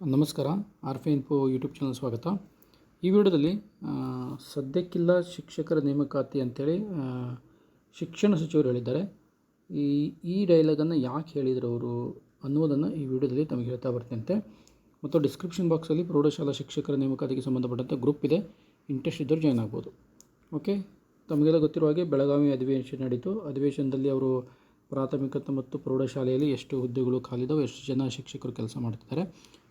ನಮಸ್ಕಾರ ಆರ್ ಫೆ info YouTube channel ಸ್ವಾಗತ. ಈ ವಿಡಿಯೋದಲ್ಲಿ ಸದ್ಯಕ್ಕಿಲ್ಲ ಶಿಕ್ಷಕರ ನೇಮಕಾತಿ ಅಂತೇಳಿ ಶಿಕ್ಷಣ ಸಚಿವರು ಹೇಳಿದ್ದಾರೆ. ಈ ಈ ಡೈಲಾಗನ್ನು ಯಾಕೆ ಹೇಳಿದರು ಅವರು ಅನ್ನೋದನ್ನು ಈ ವಿಡಿಯೋದಲ್ಲಿ ತಮಗೆ ಹೇಳ್ತಾ ಬರ್ತೀನಂತೆ. ಮತ್ತು ಡಿಸ್ಕ್ರಿಪ್ಷನ್ ಬಾಕ್ಸಲ್ಲಿ ಪ್ರೌಢಶಾಲಾ ಶಿಕ್ಷಕರ ನೇಮಕಾತಿಗೆ ಸಂಬಂಧಪಟ್ಟಂಥ ಗ್ರೂಪ್ ಇದೆ. ಇಂಟ್ರೆಸ್ಟ್ ಇದ್ದವ್ರು ಜಾಯ್ನ್ ಆಗ್ಬೋದು. ಓಕೆ ತಮಗೆಲ್ಲ ಗೊತ್ತಿರುವ ಹಾಗೆ ಬೆಳಗಾವಿ ಅಧಿವೇಶನ ನಡೀತು. ಅಧಿವೇಶನದಲ್ಲಿ ಅವರು ಪ್ರಾಥಮಿಕ ಮತ್ತು ಪ್ರೌಢಶಾಲೆಯಲ್ಲಿ ಎಷ್ಟು ಹುದ್ದೆಗಳು ಖಾಲಿದಾವೆ, ಎಷ್ಟು ಜನ ಶಿಕ್ಷಕರು ಕೆಲಸ ಮಾಡ್ತಿದ್ದಾರೆ.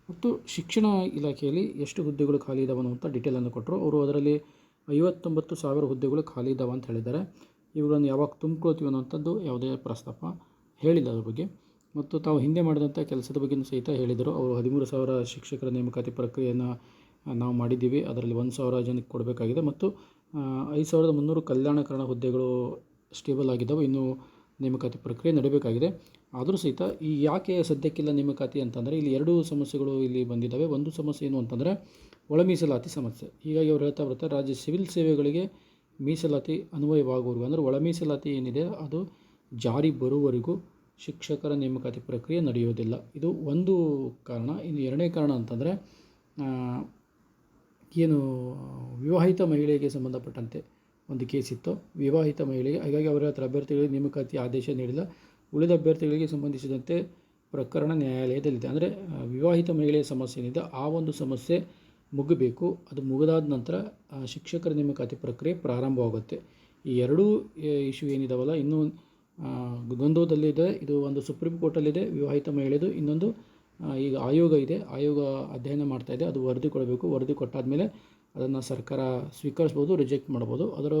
ಮತ್ತು ಶಿಕ್ಷಣ ಇಲಾಖೆಯಲ್ಲಿ ಎಷ್ಟು ಹುದ್ದೆಗಳು ಖಾಲಿ ಇದಾವೆ ಅನ್ನುವಂಥ ಡೀಟೇಲನ್ನು ಕೊಟ್ಟರು. ಅವರು ಅದರಲ್ಲಿ ಐವತ್ತೊಂಬತ್ತು ಸಾವಿರ ಹುದ್ದೆಗಳು ಖಾಲಿ ಇದ್ದಾವೆ ಅಂತ ಹೇಳಿದ್ದಾರೆ. ಇವುಗಳನ್ನು ಯಾವಾಗ ತುಂಬ್ಕೊಳ್ತೀವಿ ಅನ್ನೋಂಥದ್ದು ಯಾವುದೇ ಪ್ರಸ್ತಾಪ ಹೇಳಿಲ್ಲ ಅದ್ರ ಬಗ್ಗೆ. ಮತ್ತು ತಾವು ಹಿಂದೆ ಮಾಡಿದಂಥ ಕೆಲಸದ ಬಗ್ಗೆಯೂ ಸಹಿತ ಹೇಳಿದರು. ಅವರು ಹದಿಮೂರು ಸಾವಿರ ಶಿಕ್ಷಕರ ನೇಮಕಾತಿ ಪ್ರಕ್ರಿಯೆಯನ್ನು ನಾವು ಮಾಡಿದ್ದೀವಿ. ಅದರಲ್ಲಿ ಒಂದು ಸಾವಿರ ಜನಕ್ಕೆ ಕೊಡಬೇಕಾಗಿದೆ. ಮತ್ತು ಐದು ಸಾವಿರದ ಮುನ್ನೂರು ಕಲ್ಯಾಣಕರಣ ಹುದ್ದೆಗಳು ಸ್ಟೇಬಲ್ ಆಗಿದ್ದಾವೆ. ಇನ್ನೂ ನೇಮಕಾತಿ ಪ್ರಕ್ರಿಯೆ ನಡೀಬೇಕಾಗಿದೆ. ಆದರೂ ಸಹಿತ ಈ ಯಾಕೆ ಸದ್ಯಕ್ಕಿಲ್ಲ ನೇಮಕಾತಿ ಅಂತಂದರೆ ಇಲ್ಲಿ ಎರಡು ಸಮಸ್ಯೆಗಳು ಇಲ್ಲಿ ಬಂದಿದ್ದಾವೆ. ಒಂದು ಸಮಸ್ಯೆ ಏನು ಅಂತಂದರೆ ಒಳ ಮೀಸಲಾತಿ ಸಮಸ್ಯೆ. ಹೀಗಾಗಿ ಅವ್ರು ಹೇಳ್ತಾ ಬರ್ತಾರೆ, ರಾಜ್ಯ ಸಿವಿಲ್ ಸೇವೆಗಳಿಗೆ ಮೀಸಲಾತಿ ಅನ್ವಯವಾಗುವವರೆಗೂ, ಅಂದರೆ ಒಳ ಮೀಸಲಾತಿ ಏನಿದೆ ಅದು ಜಾರಿ ಬರುವವರೆಗೂ ಶಿಕ್ಷಕರ ನೇಮಕಾತಿ ಪ್ರಕ್ರಿಯೆ ನಡೆಯೋದಿಲ್ಲ ಇದು ಒಂದು ಕಾರಣ. ಇನ್ನು ಎರಡನೇ ಕಾರಣ ಅಂತಂದರೆ ಏನು ವಿವಾಹಿತ ಮಹಿಳೆಗೆ ಸಂಬಂಧಪಟ್ಟಂತೆ ಒಂದು ಕೇಸ್ ಇತ್ತು. ವಿವಾಹಿತ ಮಹಿಳೆಗೆ, ಹಾಗಾಗಿ ಅವರ ಹತ್ರ ಅಭ್ಯರ್ಥಿಗಳಿಗೆ ನೇಮಕಾತಿ ಆದೇಶ ನೀಡಿಲ್ಲ. ಉಳಿದ ಅಭ್ಯರ್ಥಿಗಳಿಗೆ ಸಂಬಂಧಿಸಿದಂತೆ ಪ್ರಕರಣ ನ್ಯಾಯಾಲಯದಲ್ಲಿದೆ. ಅಂದರೆ ವಿವಾಹಿತ ಮಹಿಳೆಯ ಸಮಸ್ಯೆ ಏನಿದೆ ಆ ಒಂದು ಸಮಸ್ಯೆ ಮುಗಬೇಕು. ಅದು ಮುಗಿದಾದ ನಂತರ ಶಿಕ್ಷಕರ ನೇಮಕಾತಿ ಪ್ರಕ್ರಿಯೆ ಪ್ರಾರಂಭವಾಗುತ್ತೆ. ಈ ಎರಡೂ ಇಶ್ಯೂ ಏನಿದಾವಲ್ಲ, ಇನ್ನೂ ಗೊಂದೋದಲ್ಲಿದೆ ಇದು ಒಂದು ಸುಪ್ರೀಂ ಕೋರ್ಟಲ್ಲಿದೆ ವಿವಾಹಿತ ಮಹಿಳೆಯದು ಇನ್ನೊಂದು ಈಗ ಆಯೋಗ ಇದೆ. ಆಯೋಗ ಅಧ್ಯಯನ ಮಾಡ್ತಾ ಇದೆ. ಅದು ವರದಿ ಕೊಡಬೇಕು. ವರದಿ ಕೊಟ್ಟಾದಮೇಲೆ ಅದನ್ನು ಸರ್ಕಾರ ಸ್ವೀಕರಿಸ್ಬೋದು, ರಿಜೆಕ್ಟ್ ಮಾಡ್ಬೋದು. ಅದರ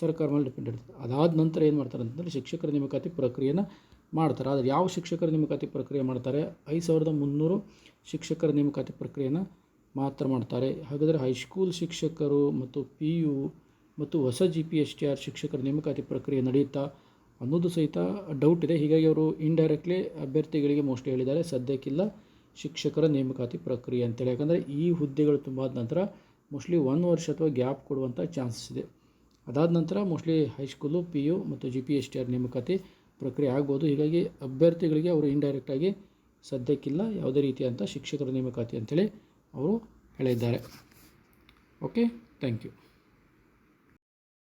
ಸರ್ಕಾರ ಮೇಲೆ ಡಿಪೆಂಡ್ ಇರ್ತದೆ ಅದಾದ ನಂತರ ಏನು ಮಾಡ್ತಾರೆ ಅಂತಂದರೆ, ಶಿಕ್ಷಕರ ನೇಮಕಾತಿ ಪ್ರಕ್ರಿಯೆನ ಮಾಡ್ತಾರೆ. ಆದರೆ ಯಾವ ಶಿಕ್ಷಕರ ನೇಮಕಾತಿ ಪ್ರಕ್ರಿಯೆ ಮಾಡ್ತಾರೆ? ಐದು ಸಾವಿರದ ಮುನ್ನೂರು ಶಿಕ್ಷಕರ ನೇಮಕಾತಿ ಪ್ರಕ್ರಿಯೆಯನ್ನು ಮಾತ್ರ ಮಾಡ್ತಾರೆ. ಹಾಗಾದರೆ ಹೈಸ್ಕೂಲ್ ಶಿಕ್ಷಕರು ಮತ್ತು ಪಿ ಯು ಮತ್ತು ಹೊಸ G P S T R ಶಿಕ್ಷಕರ ನೇಮಕಾತಿ ಪ್ರಕ್ರಿಯೆ ನಡೆಯುತ್ತಾ ಅನ್ನೋದು ಸಹಿತ ಡೌಟ್ ಇದೆ. ಹೀಗಾಗಿ ಅವರು ಇಂಡೈರೆಕ್ಟ್ಲಿ ಅಭ್ಯರ್ಥಿಗಳಿಗೆ ಮೋಸ್ಟ್ಲಿ ಹೇಳಿದ್ದಾರೆ, ಸದ್ಯಕ್ಕಿಲ್ಲ ಶಿಕ್ಷಕರ ನೇಮಕಾತಿ ಪ್ರಕ್ರಿಯೆ ಅಂತೇಳಿ. ಯಾಕಂದರೆ ಈ ಹುದ್ದೆಗಳು ತುಂಬಾದ ನಂತರ ಮೋಸ್ಟ್ಲಿ ಒಂದು ವರ್ಷ ಅಥವಾ ಗ್ಯಾಪ್ ಕೊಡುವಂಥ ಚಾನ್ಸಸ್ ಇದೆ. ಅದಾದ ನಂತರ mostly high school P U ಮತ್ತು G P S T R ನೇಮಕಾತಿ ಪ್ರಕ್ರಿಯೆ ಆಗ್ಬೋದು ಹೀಗಾಗಿ ಅಭ್ಯರ್ಥಿಗಳಿಗೆ ಅವರು ಇಂಡೈರೆಕ್ಟಾಗಿ ಸದ್ಯಕ್ಕಿಲ್ಲ, ಯಾವುದೇ ರೀತಿಯಂಥ ಶಿಕ್ಷಕರ ನೇಮಕಾತಿ ಅಂತೇಳಿ ಅವರು ಹೇಳಿದ್ದಾರೆ. Okay thank you